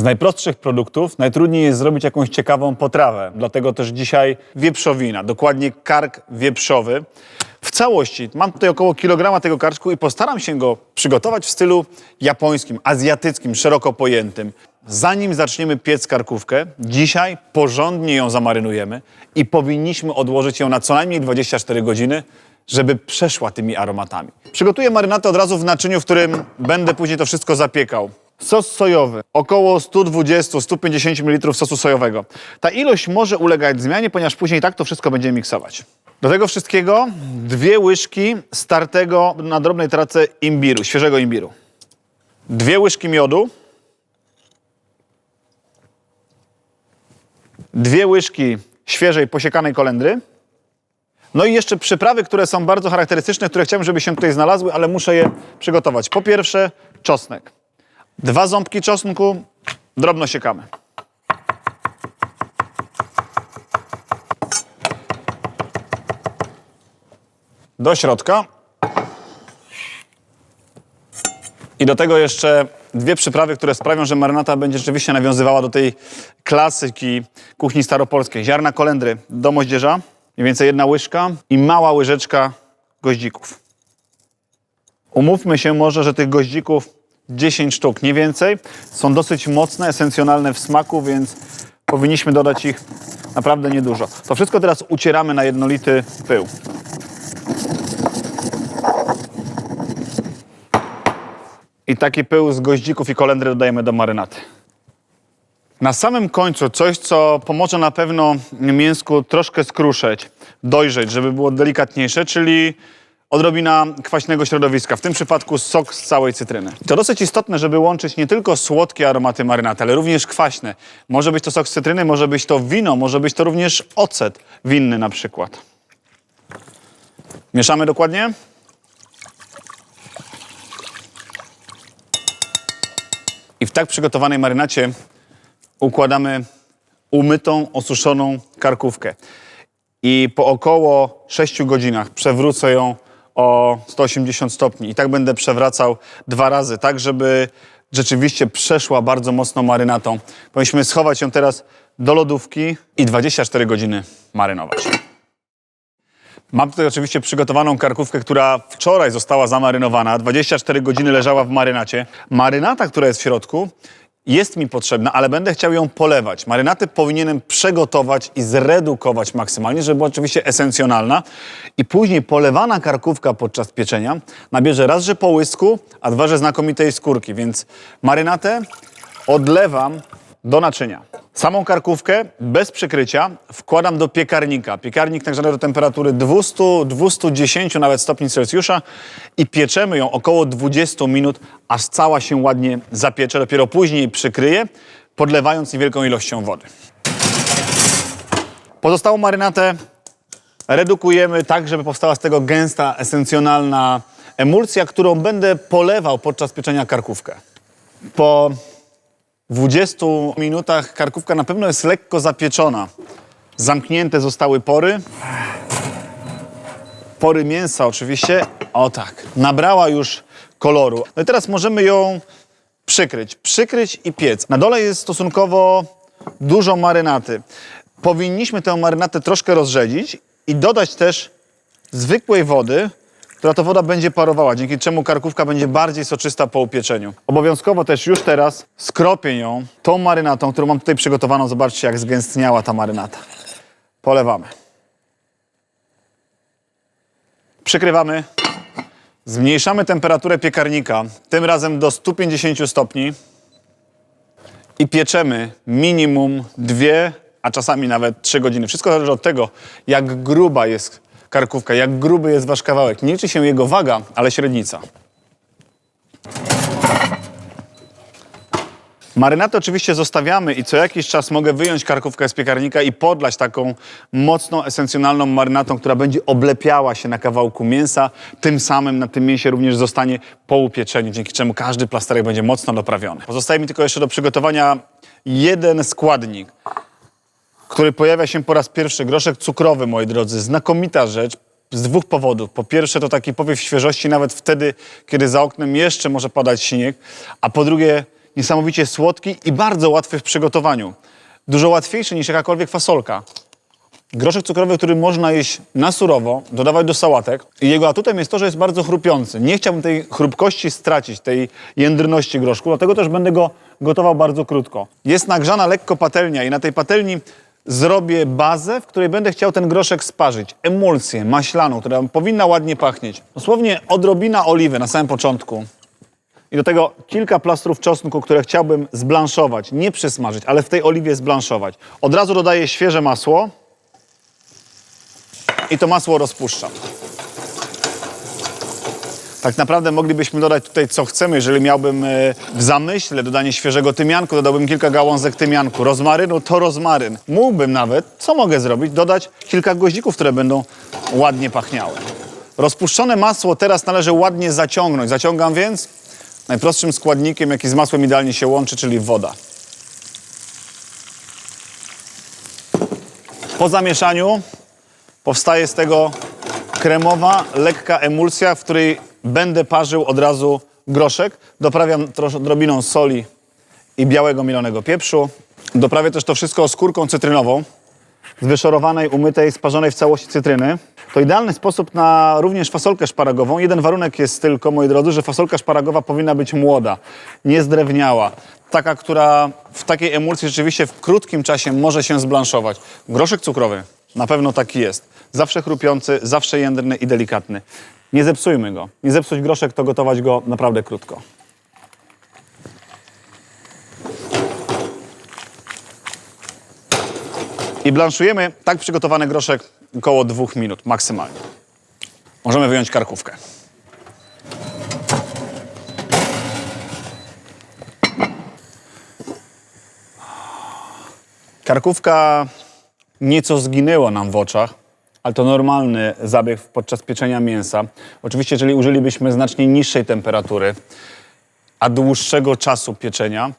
Z najprostszych produktów najtrudniej jest zrobić jakąś ciekawą potrawę. Dlatego też dzisiaj wieprzowina, dokładnie kark wieprzowy. W całości mam tutaj około kilograma tego karczku i postaram się go przygotować w stylu japońskim, azjatyckim, szeroko pojętym. Zanim zaczniemy piec karkówkę, dzisiaj porządnie ją zamarynujemy i powinniśmy odłożyć ją na co najmniej 24 godziny, żeby przeszła tymi aromatami. Przygotuję marynatę od razu w naczyniu, w którym będę później to wszystko zapiekał. Sos sojowy, około 120-150 ml sosu sojowego. Ta ilość może ulegać zmianie, ponieważ później tak to wszystko będziemy miksować. Do tego wszystkiego dwie łyżki startego na drobnej trace imbiru, świeżego imbiru. Dwie łyżki miodu. Dwie łyżki świeżej posiekanej kolendry. No i jeszcze przyprawy, które są bardzo charakterystyczne, które chciałbym, żeby się tutaj znalazły, ale muszę je przygotować. Po pierwsze, czosnek. Dwa ząbki czosnku drobno siekamy. Do środka. I do tego jeszcze dwie przyprawy, które sprawią, że marynata będzie rzeczywiście nawiązywała do tej klasyki kuchni staropolskiej. Ziarna kolendry do moździerza, mniej więcej jedna łyżka i mała łyżeczka goździków. Umówmy się może, że tych goździków 10 sztuk, nie więcej. Są dosyć mocne, esencjonalne w smaku, więc powinniśmy dodać ich naprawdę niedużo. To wszystko teraz ucieramy na jednolity pył. I taki pył z goździków i kolendry dodajemy do marynaty. Na samym końcu coś, co pomoże na pewno mięsku troszkę skruszeć, dojrzeć, żeby było delikatniejsze, czyli odrobina kwaśnego środowiska, w tym przypadku sok z całej cytryny. To dosyć istotne, żeby łączyć nie tylko słodkie aromaty marynaty, ale również kwaśne. Może być to sok z cytryny, może być to wino, może być to również ocet winny na przykład. Mieszamy dokładnie. I w tak przygotowanej marynacie układamy umytą, osuszoną karkówkę. I po około 6 godzinach przewrócę ją o 180 stopni. I tak będę przewracał dwa razy, tak żeby rzeczywiście przeszła bardzo mocno marynatą. Powinniśmy schować ją teraz do lodówki i 24 godziny marynować. Mam tutaj oczywiście przygotowaną karkówkę, która wczoraj została zamarynowana. 24 godziny leżała w marynacie. Marynata, która jest w środku, jest mi potrzebna, ale będę chciał ją polewać. Marynatę powinienem przygotować i zredukować maksymalnie, żeby była oczywiście esencjonalna. I później polewana karkówka podczas pieczenia nabierze raz, że połysku, a dwa, że znakomitej skórki. Więc marynatę odlewam do naczynia. Samą karkówkę bez przykrycia wkładam do piekarnika. Piekarnik nagrzany do temperatury 200-210 nawet stopni Celsjusza i pieczemy ją około 20 minut, aż cała się ładnie zapiecze. Dopiero później przykryję, podlewając niewielką ilością wody. Pozostałą marynatę redukujemy tak, żeby powstała z tego gęsta, esencjonalna emulsja, którą będę polewał podczas pieczenia karkówkę. Po 20 minutach karkówka na pewno jest lekko zapieczona. Zamknięte zostały pory. Pory mięsa oczywiście. O tak. Nabrała już koloru. No i teraz możemy ją przykryć. Przykryć i piec. Na dole jest stosunkowo dużo marynaty. Powinniśmy tę marynatę troszkę rozrzedzić i dodać też zwykłej wody, która to woda będzie parowała, dzięki czemu karkówka będzie bardziej soczysta po upieczeniu. Obowiązkowo też już teraz skropię ją tą marynatą, którą mam tutaj przygotowaną. Zobaczcie, jak zgęstniała ta marynata. Polewamy. Przykrywamy. Zmniejszamy temperaturę piekarnika, tym razem do 150 stopni i pieczemy minimum dwie, a czasami nawet trzy godziny. Wszystko zależy od tego, jak gruba jest karkówka, jak gruby jest wasz kawałek. Nie liczy się jego waga, ale średnica. Marynatę oczywiście zostawiamy i co jakiś czas mogę wyjąć karkówkę z piekarnika i podlać taką mocną, esencjonalną marynatą, która będzie oblepiała się na kawałku mięsa. Tym samym na tym mięsie również zostanie po upieczeniu, dzięki czemu każdy plasterek będzie mocno doprawiony. Pozostaje mi tylko jeszcze do przygotowania jeden składnik, który pojawia się po raz pierwszy. Groszek cukrowy, moi drodzy. Znakomita rzecz. Z dwóch powodów. Po pierwsze, to taki powiew świeżości nawet wtedy, kiedy za oknem jeszcze może padać śnieg. A po drugie, niesamowicie słodki i bardzo łatwy w przygotowaniu. Dużo łatwiejszy niż jakakolwiek fasolka. Groszek cukrowy, który można jeść na surowo, dodawać do sałatek. I jego atutem jest to, że jest bardzo chrupiący. Nie chciałbym tej chrupkości stracić, tej jędrności groszku, dlatego też będę go gotował bardzo krótko. Jest nagrzana lekko patelnia i na tej patelni zrobię bazę, w której będę chciał ten groszek sparzyć. Emulsję maślaną, która powinna ładnie pachnieć. Dosłownie odrobina oliwy na samym początku. I do tego kilka plastrów czosnku, które chciałbym zblanszować, nie przysmażyć, ale w tej oliwie zblanszować. Od razu dodaję świeże masło i to masło rozpuszczam. Tak naprawdę moglibyśmy dodać tutaj co chcemy. Jeżeli miałbym e, w zamyśle dodanie świeżego tymianku, dodałbym kilka gałązek tymianku. Rozmarynu to rozmaryn. Mógłbym nawet, co mogę zrobić, dodać kilka goździków, które będą ładnie pachniały. Rozpuszczone masło teraz należy ładnie zaciągnąć. Zaciągam więc najprostszym składnikiem, jaki z masłem idealnie się łączy, czyli woda. Po zamieszaniu powstaje z tego kremowa, lekka emulsja, w której będę parzył od razu groszek. Doprawiam odrobiną soli i białego mielonego pieprzu. Doprawię też to wszystko skórką cytrynową z wyszorowanej, umytej, sparzonej w całości cytryny. To idealny sposób na również fasolkę szparagową. Jeden warunek jest tylko, moi drodzy, że fasolka szparagowa powinna być młoda, nie zdrewniała. Taka, która w takiej emulsji rzeczywiście w krótkim czasie może się zblanszować. Groszek cukrowy na pewno taki jest. Zawsze chrupiący, zawsze jędrny i delikatny. Nie zepsujmy go. Nie zepsuć groszek, to gotować go naprawdę krótko. I blanszujemy tak przygotowany groszek około dwóch minut maksymalnie. Możemy wyjąć karkówkę. Karkówka nieco zginęła nam w oczach, ale to normalny zabieg podczas pieczenia mięsa. Oczywiście, jeżeli użylibyśmy znacznie niższej temperatury, a dłuższego czasu pieczenia,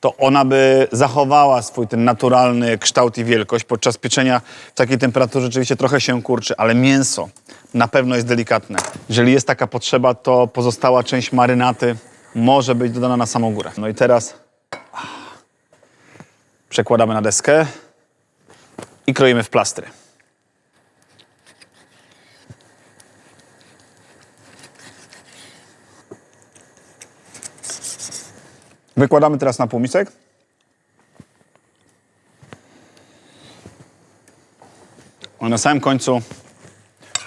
to ona by zachowała swój ten naturalny kształt i wielkość. Podczas pieczenia w takiej temperaturze rzeczywiście trochę się kurczy, ale mięso na pewno jest delikatne. Jeżeli jest taka potrzeba, to pozostała część marynaty może być dodana na samą górę. No i teraz przekładamy na deskę i kroimy w plastry. Wykładamy teraz na półmisek. A na samym końcu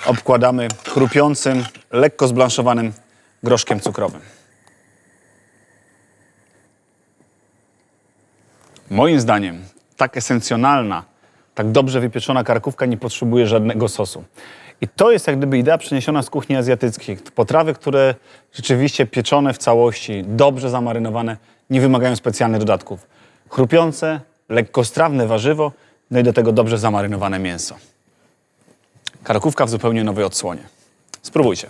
obkładamy chrupiącym, lekko zblanszowanym groszkiem cukrowym. Moim zdaniem tak esencjonalna, tak dobrze wypieczona karkówka nie potrzebuje żadnego sosu. I to jest jak gdyby idea przeniesiona z kuchni azjatyckiej. Potrawy, które rzeczywiście pieczone w całości, dobrze zamarynowane, nie wymagają specjalnych dodatków. Chrupiące, lekkostrawne warzywo, no i do tego dobrze zamarynowane mięso. Karkówka w zupełnie nowej odsłonie. Spróbujcie.